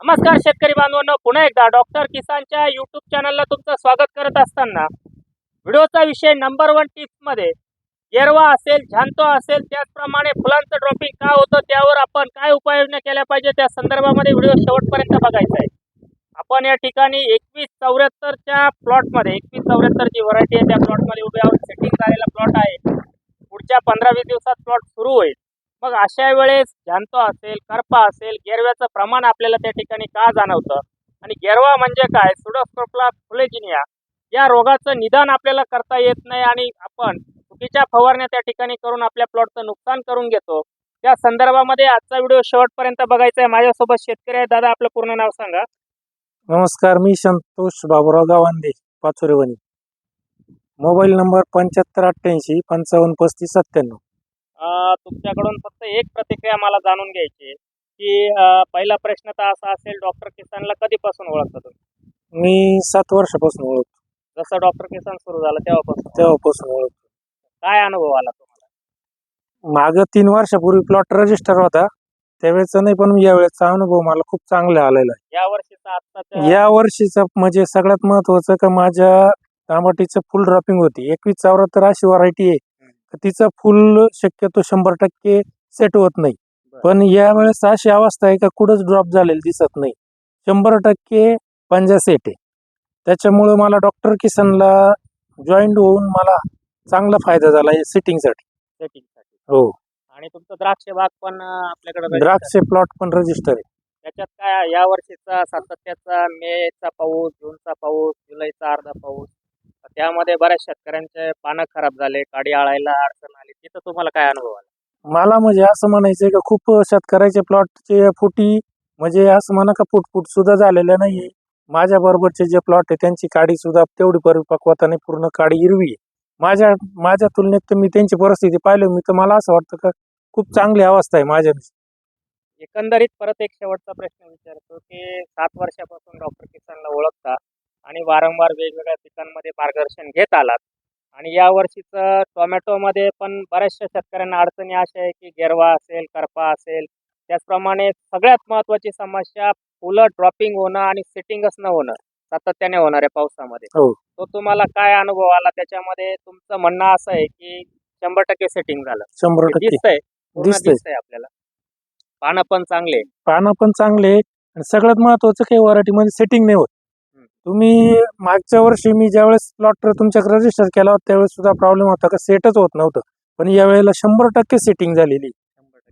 नमस्कार शेतकरी बांधवांनो पुन्हा एकदा डॉक्टर किसानच्या युट्यूब चॅनलला तुमचं स्वागत करत असताना व्हिडिओचा विषय नंबर वन टिप्समध्ये गेरवा असेल झांतो असेल त्याचप्रमाणे फुलांचं ड्रॉपिंग का होतं त्यावर आपण काय उपाययोजना केल्या पाहिजे त्या संदर्भामध्ये व्हिडिओ शेवटपर्यंत बघायचा आहे. आपण या ठिकाणी एकवीस चौऱ्याहत्तरच्या प्लॉटमध्ये एकवीस चौऱ्याहत्तर जी व्हरायटी आहे त्या प्लॉटमध्ये उभे आहोत. सेटिंग झालेला प्लॉट आहे. पुढच्या पंधरा वीस दिवसात प्लॉट सुरू होईल. मग अशा वेळेस जांतो असेल करपा असेल गेरव्याचं प्रमाण आपल्याला त्या ठिकाणी का जाणवतं? आणि गेरवा म्हणजे काय? सुडोस्कोपला फुलेजिनिया. या रोगाचं निदान आपल्याला करता येत नाही आणि आपण चुकीच्या फवारण्या त्या ठिकाणी करून आपल्या प्लॉटचं नुकसान करून घेतो. त्या संदर्भामध्ये आजचा व्हिडिओ शेवटपर्यंत बघायचा आहे. माझ्यासोबत शेतकरी आहे दादा आपलं पूर्ण नाव सांगा. नमस्कार मी संतोष बाबुराव गावांदे पाचोरेवणी. मोबाईल नंबर पंच्याहत्तर अठ्ठ्याऐंशी पंचावन्न पस्तीस सत्त्याण्णव. तुमच्याकडून फक्त एक प्रतिक्रिया मला जाणून घ्यायची आहे की पहिला प्रश्न तर असा असेल डॉक्टर किसानला कधीपासून ओळखता तुम्ही? मी सात वर्षापासून ओळखतो. जसं डॉक्टर किसान सुरू झालं तेव्हापासून? तेव्हापासून ओळखतो. काय अनुभव आला तुम्हाला? मागं तीन वर्षापूर्वी प्लॉट रजिस्टर होता. त्यावेळेचा नाही पण यावेळेचा अनुभव मला खूप चांगला आलेला या वर्षीचा आत्ताच्या या वर्षीचा म्हणजे सगळ्यात महत्वाचं का माझ्या टमाटीचं फुल ड्रॉपिंग होती. एकवीस चौऱ्याहत्तर अशी व्हरायटी आहे. तिचं फुल शक्यतो शंभर टक्के सेट होत नाही. पण यावेळेस अशी अवस्था आहे का कुठंच ड्रॉप झालेली दिसत नाही. शंभर टक्के पंजा सेट आहे. त्याच्यामुळं मला डॉक्टर किसनला जॉईंट होऊन मला चांगला फायदा झाला सिटिंगसाठी सेटिंगसाठी हो. आणि तुमचं द्राक्ष बाग पण आपल्याकडे द्राक्ष प्लॉट पण रजिस्टर आहे. त्याच्यात काय या वर्षीचा सातत्याचा मेचा पाऊस जूनचा पाऊस जुलैचा अर्धा पाऊस त्यामध्ये बऱ्याच शेतकऱ्यांचे पानं खराब झाले काडी आळायला अडचण आली. तिथं तुम्हाला काय अनुभव आला? मला म्हणजे असं म्हणायचं का खूप शेतकऱ्याचे प्लॉटचे फुटी म्हणजे असं म्हणा का फुटफुट सुद्धा झालेल्या नाहीये. माझ्या बरोबरचे जे प्लॉट आहे त्यांची काडी सुद्धा तेवढी परिपक्वता नाही पूर्ण काडी हिरवी माझ्या माझ्या तुलनेत तर मी त्यांची परिस्थिती पाहिली मी तर मला असं वाटतं का खूप चांगली अवस्था आहे माझ्या एकंदरीत परत एक शेवटचा प्रश्न विचारतो की सात वर्षापासून डॉक्टर किसानला ओळखता आणि वारंवार वेगवेगळ्या पिकांमध्ये मार्गदर्शन घेत आलात आणि या वर्षीचं टोमॅटोमध्ये पण बऱ्याचशा शेतकऱ्यांना अडचणी अशा आहे की गेरवा असेल करपा असेल त्याचप्रमाणे सगळ्यात महत्त्वाची समस्या फुलं ड्रॉपिंग होणं आणि सेटिंगच न होणं सातत्याने होणाऱ्या पावसामध्ये हो. तो तुम्हाला काय अनुभव आला त्याच्यामध्ये तुमचं म्हणणं असं आहे की शंभर टक्के सेटिंग झालं शंभर दिसतंय दिसतंय. आपल्याला पानं पण चांगले पानं पण चांगले. आणि सगळ्यात महत्वाचं काही व्हरायटीमध्ये सेटिंग नाही होत. तुम्ही मागच्या वर्षी मी ज्यावेळेस प्लॉट तुमच्याकडे रजिस्टर केला होता त्यावेळेस सुद्धा प्रॉब्लेम होता का? सेटच होत नव्हतं. पण यावेळेला शंभर टक्के सेटिंग झालेली.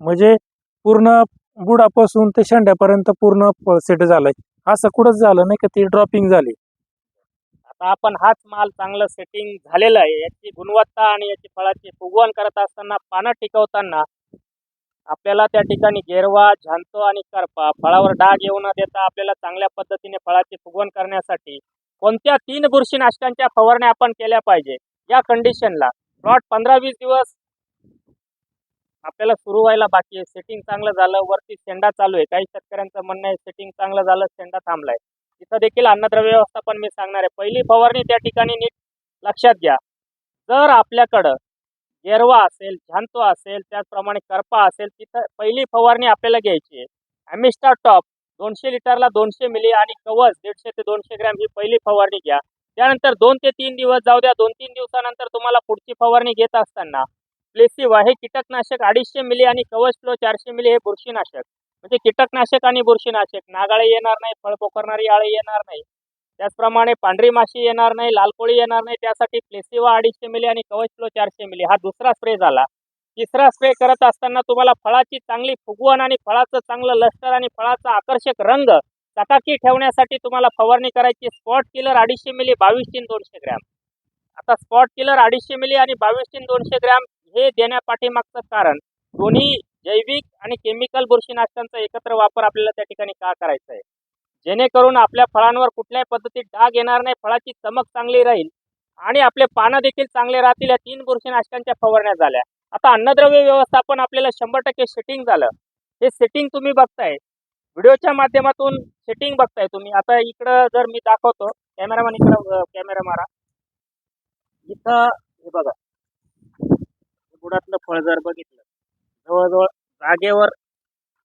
म्हणजे पूर्ण बुडापासून ते शेंड्यापर्यंत पूर्ण सेट झालंय. असं कुठंच झालं नाही का? ती ड्रॉपिंग झाली. आता आपण हाच माल चांगलं सेटिंग झालेला आहे. याची गुणवत्ता आणि याची फळाची फुगवण करत असताना पानं टिकवताना आपल्याला त्या ठिकाणी गेरवा झांतो आणि करपा फळावर डाग येऊ न देता आपल्याला चांगल्या पद्धतीने फळाची फुगवण करण्यासाठी कोणत्या तीन बुरशीनाशकांच्या फवारण्या आपण केल्या पाहिजे? या कंडिशनला प्लॉट पंधरा वीस दिवस आपल्याला सुरू व्हायला बाकी आहे. सेटिंग चांगलं झालं वरती शेंडा चालू आहे. काही शेतकऱ्यांचं म्हणणं आहे सेटिंग चांगलं झालं शेंडा थांबलाय. तिथं देखील अन्नद्रव्य व्यवस्थापन मी सांगणार आहे. पहिली फवारणी त्या ठिकाणी नीट लक्षात घ्या. जर आपल्याकडं गेरवा असेल झांतो असेल त्याचप्रमाणे करपा असेल तिथं पहिली फवारणी आपल्याला घ्यायची आहे. ॲमिस्टा टॉप दोनशे लिटरला दोनशे मिली आणि कवच दीडशे ते दोनशे ग्रॅम ही पहिली फवारणी घ्या. त्यानंतर दोन ते तीन दिवस जाऊ द्या. दोन तीन दिवसानंतर तुम्हाला पुढची फवारणी घेत असताना प्लेसिवा हे कीटकनाशक अडीचशे मिली आणि कवच फ्लो चारशे मिली हे बुरशीनाशक. म्हणजे कीटकनाशक आणि बुरशीनाशक. नागाळे येणार नाही फळ पोखरणारी आळे येणार नाही. त्याचप्रमाणे पांढरी माशी येणार नाही लाल कोळी येणार नाही त्यासाठी प्लेसिवा अडीचशे मिली आणि कवच फ्लो चारशे मिली. हा दुसरा स्प्रे झाला. तिसरा स्प्रे करत असताना तुम्हाला फळाची चांगली फुगवण आणि फळाचं चांगलं लष्कर आणि फळाचा आकर्षक रंग चकाकी ठेवण्यासाठी तुम्हाला फवारणी करायची. स्पॉट किलर अडीचशे मिली बावीस तीन दोनशे ग्रॅम. आता स्पॉट किलर अडीचशे मिली आणि बावीस तीन दोनशे ग्रॅम हे देण्यापाठीमागचं कारण दोन्ही जैविक आणि केमिकल बुरशीनाशकांचा एकत्र वापर आपल्याला त्या ठिकाणी का करायचा आहे? जेणेकरून आपल्या फळांवर कुठल्याही पद्धतीत डाग येणार नाही फळाची चमक चांगली राहील आणि आपले पानं देखील चांगले राहतील. या तीन बुरशीनाशकांच्या फवारण्या झाल्या. आता अन्नद्रव्य व्यवस्थापन आपल्याला शंभर टक्के सेटिंग झालं. हे सेटिंग तुम्ही बघताय. व्हिडिओच्या माध्यमातून सेटिंग बघताय तुम्ही. आता इकडं जर मी दाखवतो कॅमेरामॅन इकडं कॅमेरा मारा. इथं हे बघा. बुडातलं फळ जर बघितलं. जवळजवळ जागेवर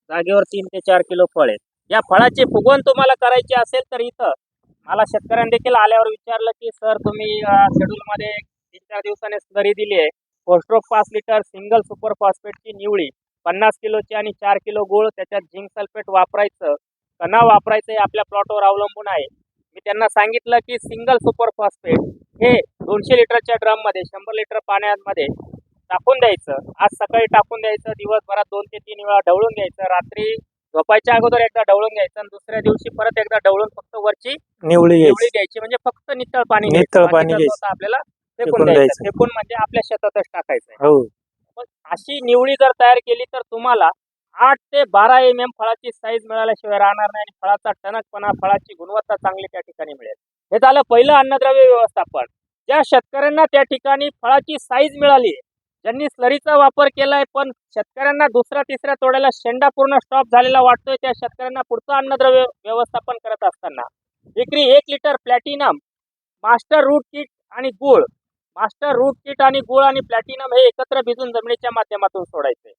जागेवर तीन ते चार किलो फळ आहे या फळाची फुगवण तुम्हाला करायची असेल तर इथं मला शेतकऱ्यांनी देखील आल्यावर विचारलं की सर तुम्ही शेड्यूलमध्ये तीन चार दिवसाने दरी दिली आहे. पोस्ट्रोक पाच लिटर सिंगल सुपर फॉस्फेटची निवळी पन्नास किलोची आणि चार किलो गुळ त्याच्यात झिंक सल्फेट वापरायचं कणा वापरायचं हे आपल्या प्लॉटवर अवलंबून आहे. मी त्यांना सांगितलं की सिंगल सुपर फॉस्फेट हे दोनशे लिटरच्या ड्रममध्ये शंभर लिटर पाण्यामध्ये टाकून द्यायचं. आज सकाळी टाकून द्यायचं दिवसभरात दोन ते तीन वेळा ढवळून द्यायचं रात्री झोपायच्या अगोदर एकदा ढवळून घ्यायचं आणि दुसऱ्या दिवशी परत एकदा ढवळून फक्त वरची निवळी निवळी घ्यायची. म्हणजे फक्त नितळ पाणी नितळ. पाणी घ्यायचं. आपल्याला फेकून द्यायचं. फेकून म्हणजे आपल्या शेतातच टाकायचं. हो. पण अशी निवळी जर तयार केली तर तुम्हाला आठ ते बारा एम एम फळाची साईज मिळाल्याशिवाय राहणार नाही आणि फळाचा टणकपणा फळाची गुणवत्ता चांगली त्या ठिकाणी मिळेल. हे झालं पहिलं अन्नद्रव्य व्यवस्थापन. ज्या शेतकऱ्यांना त्या ठिकाणी फळाची साईज मिळाली ज्यांनी स्लरीचा वापर केलाय पण शेतकऱ्यांना दुसऱ्या तिसऱ्या तोड्याला शेंडा पूर्ण स्टॉप झालेला वाटतोय. त्या शेतकऱ्यांना पुढचं अन्नद्रव्य व्यवस्थापन करत असताना. विक्री एक litre platinum master root kit आणि गुळ. मास्टर रूट किट आणि गुळ आणि प्लॅटिनम हे एकत्र भिजून जमिनीच्या माध्यमातून सोडायचे.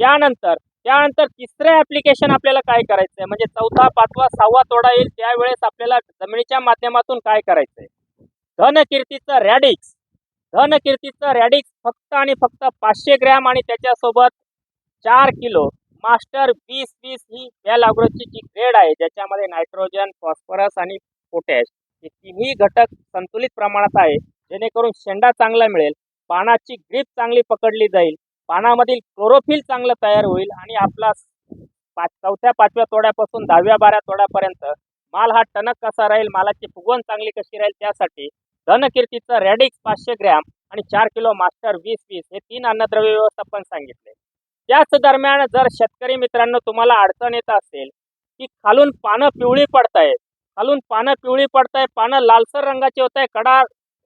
त्यानंतर त्यानंतर तिसरं ऍप्लिकेशन आपल्याला काय करायचंय? म्हणजे चौथा पाचवा सहावा तोडा येईल. त्यावेळेस आपल्याला जमिनीच्या माध्यमातून काय करायचंय? धनकीर्तीचं रॅडिक्स धनकीर्तीचं रॅडिक्स फक्त आणि फक्त पाचशे ग्रॅम आणि त्याच्यासोबत चार किलो मास्टर वीस वीस ही या लागवडची जी ग्रेड आहे ज्याच्यामध्ये नायट्रोजन फॉस्फरस आणि पोटॅश हे तिन्ही घटक संतुलित प्रमाणात आहे. जेणेकरून शेंडा चांगला मिळेल पानाची ग्रीप चांगली पकडली जाईल पानामधील क्लोरोफिल चांगलं तयार होईल आणि आपला पाच चौथ्या पाचव्या तोड्यापासून दहाव्या बारा तोड्यापर्यंत माल हा टणक कसा राहील मालाची फुगवण चांगली कशी राहील त्यासाठी धनकीर्तीचं रॅडिक्स पाचशे ग्रॅम आणि चार किलो मास्टर वीस वीस हे तीन अन्नद्रव्य व्यवस्थापन सांगितले. त्याच दरम्यान जर शेतकरी मित्रांनो तुम्हाला अडचण येत असेल की खालून पानं पिवळी पडतायत खालून पानं पिवळी पडताय पानं लालसर रंगाचे होत आहे कडा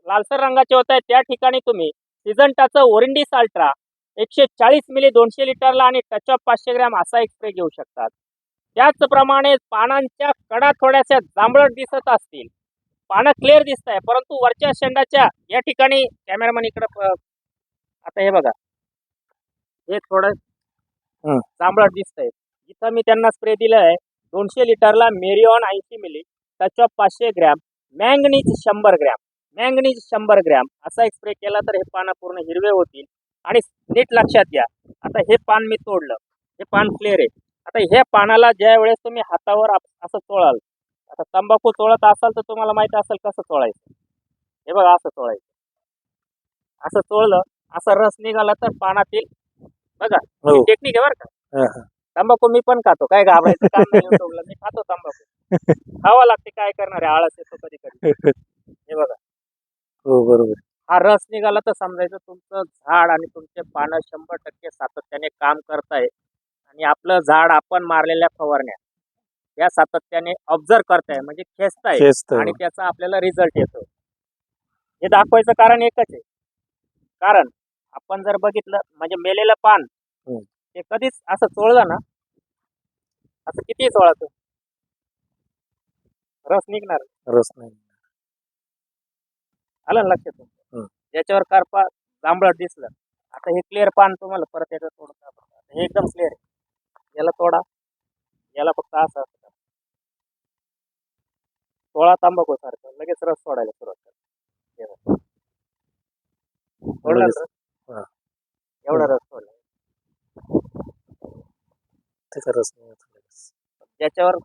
लालसर रंगाचे होत आहे त्या ठिकाणी तुम्ही सिजंटाचं ओरिंडिस अल्ट्रा एकशे चाळीस मिली दोनशे लिटरला आणि टचअप पाचशे ग्रॅम असा एक स्प्रे घेऊ शकतात. त्याचप्रमाणे पानांच्या कडा थोड्याशा जांभळट दिसत असतील पानं क्लिअर दिसत आहे परंतु वरच्या शेंडाच्या या ठिकाणी कॅमेरामन इकडं आता हे बघा. हे थोडं. जांभळट दिसतंय. इथं मी त्यांना स्प्रे दिलं आहे दोनशे लिटरला मेरिऑन ऐंशी मिली टचअप पाचशे ग्रॅम मॅंगनीज शंभर ग्रॅम मॅंगनीज शंभर ग्रॅम असा एक स्प्रे केला तर हे पानं पूर्ण हिरवे होतील आणि नीट लक्षात घ्या. आता हे पान मी तोडलं. हे पान क्लिअर आहे. आता ह्या पानाला ज्या वेळेस तुम्ही हातावर असं चोळाल आता तंबाखू चोळत असाल तर तुम्हाला माहीत असेल कसं चोळायचं हे बघा असं चोळायचं असं चोळलं असं रस निघाला तर पानातील बघा हो. टेक्निक आहे बरं का. हा, हा. तंबाखू मी पण खातो काय घाबरायचं काम नाही मी खातो तंबाखू. खावा लागते काय करणार आहे? आळस येतो कधी कधी हे बघा. हो बरोबर. हा रस निघाला तर समजायचं तुमचं झाड आणि तुमचे पानं शंभर टक्के सातत्याने काम करताय आणि आपलं झाड आपण मारलेल्या फवारण्या. या सातत्याने ऑब्झर्व करताय म्हणजे खेचताय आणि त्याचा आपल्याला रिझल्ट येतो हे दाखवायचं कारण एकच आहे. कारण आपण जर बघितलं म्हणजे मेलेलं पान हम्म. ते कधीच असं चोळलं ना असं किती चोळाचं रस निघणार. रस नाही. आलं ना लक्षात? हम्म. ज्याच्यावर करपा जांभळट दिसलं. आता हे क्लिअर पान तुम्हाला परत तोडून दाखवतो. हे एकदम क्लिअर आहे. याला तोडा. याला फक्त असं सोळा तांबाखू सारखं लगेच रस सोडायला सुरुवात करा बघा. सोडला लगेच. रस? हा. एवढा रस सोडला त्याचा रस नाही होत लगेच. ज्याच्यावर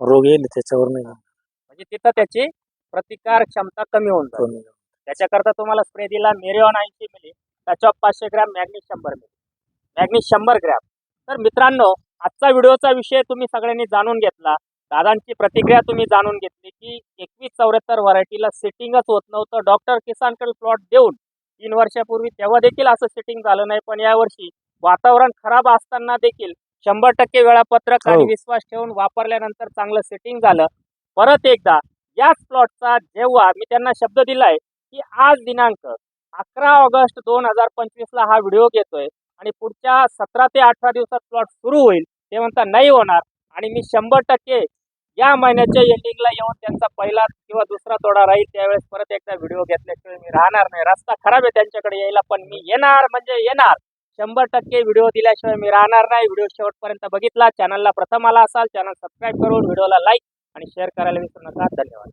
रोग येईल त्याच्यावर नाही म्हणजे तिथं त्याची प्रतिकार क्षमता कमी होऊन जाते त्याच्याकरता तुम्हाला स्प्रे दिला मेरिऑन ऐंशी मिली त्याच्यावर पाचशे ग्रॅम मॅग्नीज शंभर मिली मॅग्नीज शंभर ग्रॅम तर मित्रांनो आजचा व्हिडिओचा विषय तुम्ही सगळ्यांनी जाणून घेतला दादांची प्रतिक्रिया तुम्ही जाणून घेतली की एकवीस चौऱ्याहत्तर व्हरायटीला सेटिंगच होत नव्हतं डॉक्टर किसानकडे प्लॉट देऊन तीन वर्षापूर्वी तेव्हा देखील असं सेटिंग झालं नाही पण यावर्षी वातावरण खराब असताना देखील शंभर टक्के वेळापत्रक आणि हो. विश्वास ठेवून वापरल्यानंतर चांगलं सेटिंग झालं परत एकदा याच प्लॉटचा जेव्हा मी त्यांना शब्द दिलाय की आज दिनांक अकरा ऑगस्ट दोन हजार पंचवीसला हा व्हिडिओ घेतोय आणि पुढच्या सतरा ते अठरा दिवसात प्लॉट सुरू होईल ते म्हणता नाही होणार आणि मी शंभर टक्के या महिन्याच्या एंडिंगला येऊन त्यांचा पहिला किंवा दुसरा तोडा राहील त्यावेळेस परत एकदा व्हिडिओ घेतल्याशिवाय मी राहणार नाही. रस्ता खराब आहे त्यांच्याकडे यायला पण मी येणार म्हणजे येणार. शंभर टक्के व्हिडिओ दिल्याशिवाय मी राहणार नाही. व्हिडिओ शेवटपर्यंत बघितला. चॅनलला प्रथम आला असाल चॅनल सबस्क्राईब करून व्हिडिओला लाईक आणि शेअर करायला विसरू नका. धन्यवाद.